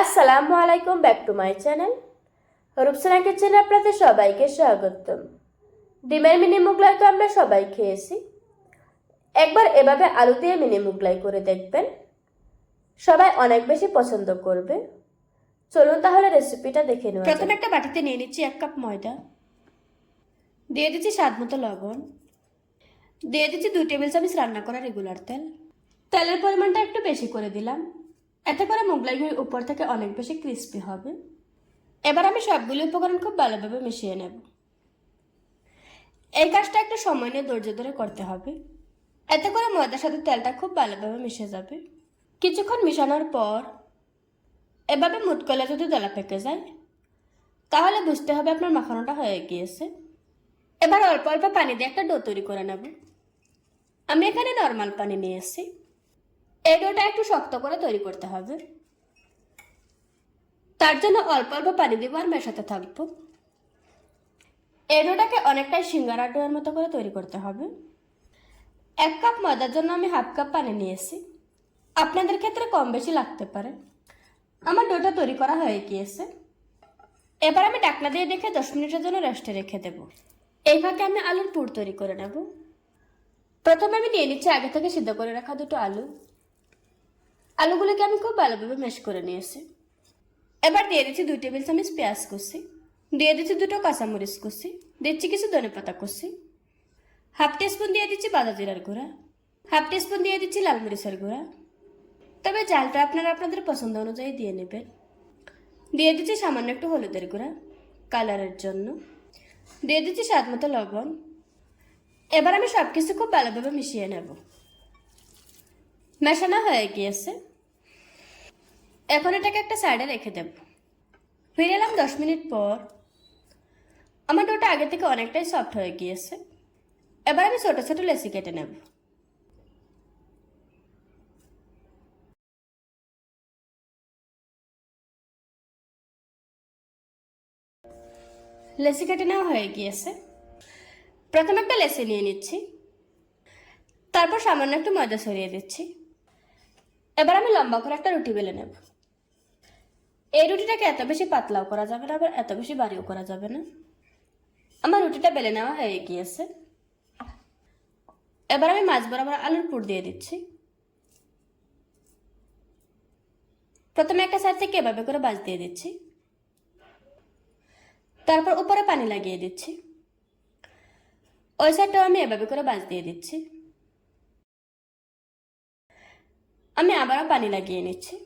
আসসালামু আলাইকুম back to my channel Rupsana কিচেনে আপনাদের সবাইকে স্বাগতম। ডিমের মিনি মুগলাই তো আমরা সবাই খেয়েছি। একবার এভাবে আলু দিয়ে মিনি মুগলাই করে দেখবেন। সবাই অনেক বেশি পছন্দ করবে। চলুন তাহলে রেসিপিটা দেখে নেওয়া প্রথমে একটা বাটিতে নিয়ে নিচ্ছি এক কাপ ময়দা। দিয়ে দিচ্ছি স্বাদ মতো লবণ। দিয়ে দিচ্ছি দুই টেবিল চামচ রান্না করা রেগুলার তেল। তেলের পরিমাণটা একটু বেশি করে দিলাম। এতে করে মোগলাইগুলি উপর থেকে অনেক বেশি ক্রিস্পি হবে। এবার আমি সবগুলি উপকরণ খুব ভালোভাবে মিশিয়ে নেব। এই কাজটা একটু সময় নিয়ে ধৈর্য ধরে করতে হবে। এতে করে ময়দার সাথে তেলটা খুব ভালোভাবে মিশে যাবে। কিছুক্ষণ মিশানোর পর এভাবে মুটকলে যদি দলা পেকে যায়, তাহলে বুঝতে হবে আপনার মাখানোটা হয়ে গিয়েছে। এবার অল্প অল্প পানি দিয়ে একটা ডো তৈরি করে নেব। আমি এখানে নর্মাল পানি নিয়ে এসেছি এই ডোটা একটু শক্ত করে তৈরি করতে হবে। তার জন্য অল্প অল্প পানি দিব আর মেশাতে থাকব। এই ডোটাকে অনেকটাই সিঙ্গারা ডোয়ের মতো করে তৈরি করতে হবে। এক কাপ ময়দার জন্য আমি হাফ কাপ পানি নিয়েছি। আপনাদের ক্ষেত্রে কম বেশি লাগতে পারে। আমার ডোটা তৈরি করা হয়ে গিয়েছে। এবার আমি ডাকনা দিয়ে রেখে দশ মিনিটের জন্য রেস্টে রেখে দেব। এই ফাঁকে আমি আলুর পুর তৈরি করে নেব। প্রথমে আমি নিয়ে নিচ্ছি আগে থেকে সিদ্ধ করে রাখা দুটো আলু। আলুগুলোকে আমি খুব ভালোভাবে মেশ করে নিয়েছি। এবার দিয়ে দিচ্ছি দুই টেবিল চামচ পেঁয়াজ কুচি, দিয়ে দিচ্ছি দুটো কাঁচামরিচ কুচি, দিচ্ছি কিছু ধনে পাতা কুচি, হাফ টিস্পুন দিয়ে দিচ্ছি বাদা জিরার গুঁড়া, হাফ টিস্পুন দিয়ে দিচ্ছি লাল মরিচের গুঁড়া। তবে জালটা আপনারা আপনাদের পছন্দ অনুযায়ী দিয়ে নেবেন। দিয়ে দিচ্ছি সামান্য একটু হলুদের গুঁড়া, কালারের জন্য। দিয়ে দিচ্ছি স্বাদ মতো লবণ। এবার আমি সব কিছু খুব ভালোভাবে মিশিয়ে নেব। মেশানো হয়ে গিয়েছে। এখন এটাকে একটা সাইডে রেখে দেব। ফিরে এলাম দশ মিনিট পর। আমার ডোটা আগে থেকে অনেকটাই সফট হয়ে গিয়েছে। এবার আমি ছোটো ছোটো লেসি কেটে নেব। লেসি কেটে নেওয়া হয়ে গিয়েছে। প্রথমে একটা লেসি নিয়ে নিচ্ছি। তারপর সামান্য একটু ময়দা সরিয়ে দিচ্ছি। এবার আমি লম্বা করে একটা রুটি বেলে নেব। এই রুটিটাকে এত বেশি পাতলাও করা যাবে না, আবার এত বেশি বাড়িও করা যাবে না। আমার রুটিটা বেলে নেওয়া হয়ে গিয়েছে। এবার আমি মাছ বরাবর আলুর পুর দিয়ে দিচ্ছি। প্রথমে একটা সাইড থেকে এভাবে করে বাজ দিয়ে দিচ্ছি। তারপর উপরে পানি লাগিয়ে দিচ্ছি। ওই সাইডটাও আমি এভাবে করে বাজ দিয়ে দিচ্ছি। আমি আবারও পানি লাগিয়ে নিচ্ছি।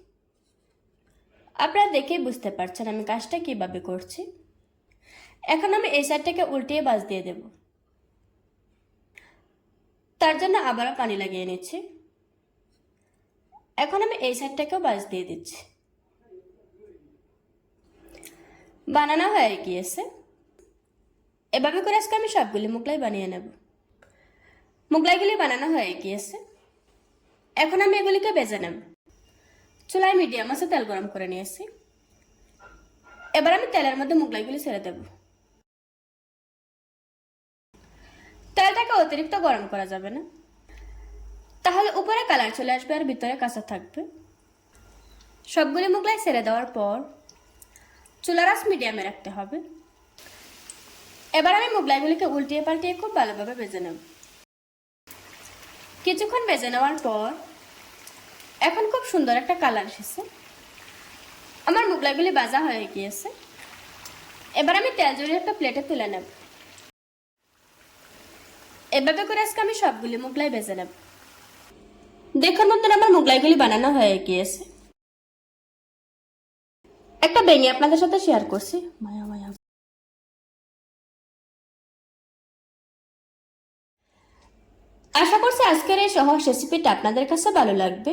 আপনারা দেখেই বুঝতে পারছেন আমি কাজটা কীভাবে করছি। এখন আমি এই সাইডটাকে উল্টিয়ে বাজ দিয়ে দেব। তার জন্য আবারও পানি লাগিয়ে নিচ্ছি। এখন আমি এই সাইডটাকেও বাজ দিয়ে দিচ্ছি। বানানো হয়ে গিয়েছে। এভাবে করে আজকে আমি সবগুলি মুগলাই বানিয়ে নেব। মুগলাইগুলি বানানো হয়ে গিয়েছে। এখন আমি এগুলিকে বেজে নেব। চুলায় মিডিয়াম আছে, তেল গরম করে নিয়েছি এবার আমি তেলের মধ্যে মুগলাইগুলি ছেড়ে দেব। তেলটাকে অতিরিক্ত গরম করা যাবে না। তাহলে উপরে কালার চলে আসবে আর ভিতরে কাঁচা থাকবে। সবগুলি মুগলাই ছেড়ে দেওয়ার পর চুলার আঁচ মিডিয়ামে রাখতে হবে। এবার আমি মুগলাইগুলিকে উল্টিয়ে পাল্টিয়ে খুব ভালোভাবে ভেজে নেব। কিছুক্ষণ ভেজে নেওয়ার পর এখন খুব সুন্দর একটা কালার এসেছে। আমার মুগলাইগুলি বাজা হয়ে গিয়েছে। এবার আমি তেল জড়িয়ে একটা প্লেটে তুলে নেব। এভাবে করে আজকে আমি সবগুলি মুগলাই ভেজে নেব। দেখুন মতন আমার মুগলাইগুলি বানানো হয়ে গিয়েছে। একটা ভেঙে আপনাদের সাথে শেয়ার করছি। মায়া মায়া। আশা করছি আজকের এই সহজ রেসিপিটা আপনাদের কাছে ভালো লাগবে।